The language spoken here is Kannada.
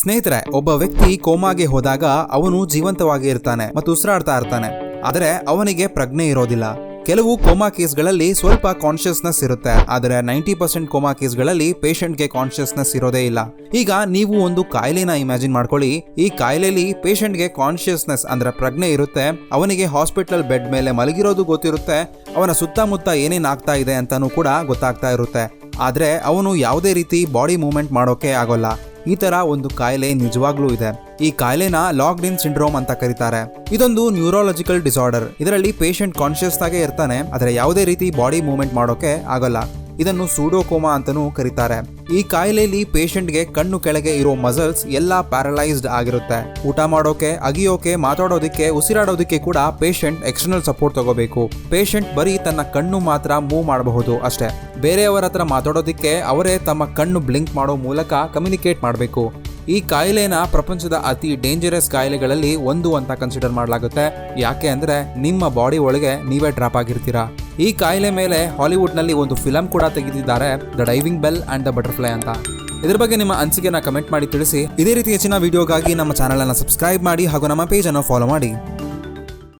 ಸ್ನೇಹಿತರೆ, ಒಬ್ಬ ವ್ಯಕ್ತಿ ಕೋಮಾಗೆ ಹೋದಾಗ ಅವನು ಜೀವಂತವಾಗಿ ಇರ್ತಾನೆ ಮತ್ತು ಉಸಿರಾಡ್ತಾ ಇರ್ತಾನೆ. ಆದರೆ ಅವನಿಗೆ ಪ್ರಜ್ಞೆ ಇರೋದಿಲ್ಲ. ಕೆಲವು ಕೋಮಾ ಕೇಸ್ಗಳಲ್ಲಿ ಸ್ವಲ್ಪ ಕಾನ್ಶಿಯಸ್ನೆಸ್ ಇರುತ್ತೆ. ಆದರೆ ನೈಂಟಿ ಪರ್ಸೆಂಟ್ ಕೋಮಾ ಕೇಸ್ಗಳಲ್ಲಿ ಪೇಷಂಟ್ಗೆ ಕಾನ್ಶಿಯಸ್ನೆಸ್ ಇರೋದೇ ಇಲ್ಲ. ಈಗ ನೀವು ಒಂದು ಕಾಯಿಲೆನ ಇಮ್ಯಾಜಿನ್ ಮಾಡ್ಕೊಳ್ಳಿ. ಈ ಕಾಯಿಲೆಯಲ್ಲಿ ಪೇಷಂಟ್ಗೆ ಕಾನ್ಶಿಯಸ್ನೆಸ್ ಅಂದ್ರೆ ಪ್ರಜ್ಞೆ ಇರುತ್ತೆ. ಅವನಿಗೆ ಹಾಸ್ಪಿಟಲ್ ಬೆಡ್ ಮೇಲೆ ಮಲಗಿರೋದು ಗೊತ್ತಿರುತ್ತೆ. ಅವನ ಸುತ್ತಮುತ್ತ ಏನೇನು ಆಗ್ತಾ ಇದೆ ಅಂತಾನೂ ಕೂಡ ಗೊತ್ತಾಗ್ತಾ ಇರುತ್ತೆ. ಆದರೆ ಅವನು ಯಾವುದೇ ರೀತಿ ಬಾಡಿ ಮೂವ್ಮೆಂಟ್ ಮಾಡೋಕೆ ಆಗೋಲ್ಲ. ಈ ತರ ಒಂದು ಕಾಯಿಲೆ ನಿಜವಾಗ್ಲೂ ಇದೆ. ಈ ಕಾಯಿಲೆನ ಲಾಕ್ಡ್ ಇನ್ ಸಿಂಡ್ರೋಮ್ ಅಂತ ಕರೀತಾರೆ. ಇದೊಂದು ನ್ಯೂರಾಲಜಿಕಲ್ ಡಿಸಾರ್ಡರ್. ಇದರಲ್ಲಿ ಪೇಷಂಟ್ ಕಾನ್ಶಿಯಸ್ ಆಗೇ ಇರ್ತಾನೆ, ಆದರೆ ಯಾವುದೇ ರೀತಿ ಬಾಡಿ ಮೂವ್ಮೆಂಟ್ ಮಾಡೋಕೆ ಆಗಲ್ಲ. ಇದನ್ನು ಸೂಡೋಕೋಮಾ ಅಂತಲೂ ಕರೀತಾರೆ. ಈ ಕಾಯಿಲೆಯಲ್ಲಿ ಪೇಷಂಟ್ಗೆ ಕಣ್ಣು ಕೆಳಗೆ ಇರೋ ಮಸಲ್ಸ್ ಎಲ್ಲ ಪ್ಯಾರಲೈಸ್ಡ್ ಆಗಿರುತ್ತೆ. ಊಟ ಮಾಡೋಕೆ, ಅಗಿಯೋಕೆ, ಮಾತಾಡೋದಕ್ಕೆ, ಉಸಿರಾಡೋದಕ್ಕೆ ಕೂಡ ಪೇಷಂಟ್ ಎಕ್ಸ್ಟರ್ನಲ್ ಸಪೋರ್ಟ್ ತಗೋಬೇಕು. ಪೇಷಂಟ್ ಬರೀ ತನ್ನ ಕಣ್ಣು ಮಾತ್ರ ಮೂವ್ ಮಾಡಬಹುದು ಅಷ್ಟೇ. ಬೇರೆಯವರ ಹತ್ರ ಮಾತಾಡೋದಕ್ಕೆ ಅವರೇ ತಮ್ಮ ಕಣ್ಣು ಬ್ಲಿಂಕ್ ಮಾಡೋ ಮೂಲಕ ಕಮ್ಯುನಿಕೇಟ್ ಮಾಡಬೇಕು. ಈ ಕಾಯಿಲೆನ ಪ್ರಪಂಚದ ಅತಿ ಡೇಂಜರಸ್ ಕಾಯಿಲೆಗಳಲ್ಲಿ ಒಂದು ಅಂತ ಕನ್ಸಿಡರ್ ಮಾಡಲಾಗುತ್ತೆ. ಯಾಕೆ ಅಂದ್ರೆ ನಿಮ್ಮ ಬಾಡಿ ಒಳಗೆ ನೀವೇ ಡ್ರಾಪ್ ಆಗಿರ್ತೀರಾ. ಈ ಕಾಯಿಲೆ ಮೇಲೆ ಹಾಲಿವುಡ್ನಲ್ಲಿ ಒಂದು ಫಿಲಂ ಕೂಡ ತೆಗೆದಿದ್ದಾರೆ the diving bell and the butterfly ಅಂತ. ಇದ್ರ ಬಗ್ಗೆ ನಿಮ್ಮ ಅನಿಸಿಕೆನ ಕಮೆಂಟ್ ಮಾಡಿ ತಿಳಿಸಿ. ಇದೇ ರೀತಿ ಹೆಚ್ಚಿನ ವಿಡಿಯೋಗಾಗಿ ನಮ್ಮ ಚಾನಲ್ ಅನ್ನು ಸಬ್ಸ್ಕ್ರೈಬ್ ಮಾಡಿ ಹಾಗೂ ನಮ್ಮ ಪೇಜನ್ನು ಫಾಲೋ ಮಾಡಿ.